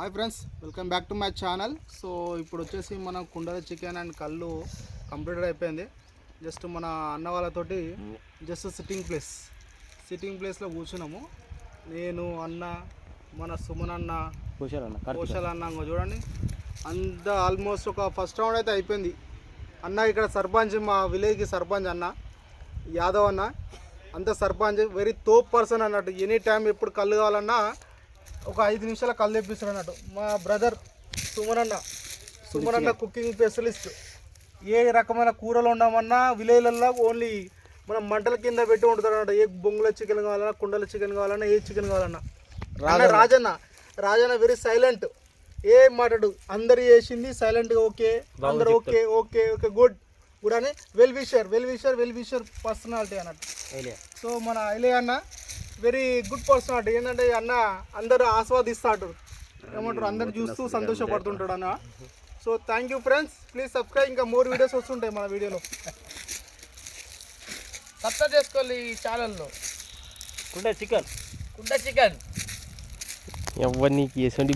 Hi friends welcome back to my channel so ఇప్పుడు వచ్చేసి మన కుండల చికెన్ అండ్ కళ్ళు కంప్లీటెడ్ అయిపోయింది. జస్ట్ మన అన్న వాళ్ళతోటి జస్ట్ సిట్టింగ్ ప్లేస్ సిట్టింగ్ ప్లేస్లో కూర్చున్నాము. నేను అన్న మన సుమన్ అన్న కోశాల అన్న ఇంకో చూడండి. అంత ఆల్మోస్ట్ ఒక ఫస్ట్ రౌండ్ అయితే అయిపోయింది. అన్న ఇక్కడ సర్పంచ్ మా విలేజ్కి సర్పంచ్ అన్న యాదవ్ అన్న. అంత సర్పంచ్ వెరీ తోప్ పర్సన్ అన్నట్టు. ఎనీ టైం ఎప్పుడు కళ్ళు కావాలన్నా ఒక ఐదు నిమిషాల కళ్ళు తెప్పిస్తాడు అన్నట్టు. మా బ్రదర్ సుమన్ అన్న సుమన్ అన్న కుకింగ్ స్పెషలిస్ట్. ఏ రకమైన కూరలు ఉండమన్నా విలేజ్లలో ఓన్లీ మనం మంటల కింద పెట్టి వండుతాడు అన్నట్టు. ఏ బొంగుల చికెన్ కావాలన్నా కుండల చికెన్ కావాలన్నా ఏ చికెన్ కావాలన్నా. రాజన్న. రాజన్న వెరీ సైలెంట్ ఏం మాట్లాడు అందరు చేసింది సైలెంట్గా ఓకే అందరు okay okay okay good good అని well wisher well wisher well wisher personality అన్నట్టు సో మన ఐలే అన్న వెరీ గుడ్ పర్సనాలిటీ ఏంటంటే ఈ అన్న అందరూ ఆస్వాదిస్తాడు. ఏమంటారు? అందరు చూస్తూ సంతోషపడుతుంటాడు అన్న. So thank you friends please subscribe ఇంకా మోర్ వీడియోస్ వస్తుంటాయి మన వీడియోలో సబ్స్క్రైబ్ చేసుకోవాలి ఈ ఛానల్లో కుంటే చికెన్. కుంట చికెన్. ఎవరు నీకు ఎటువంటి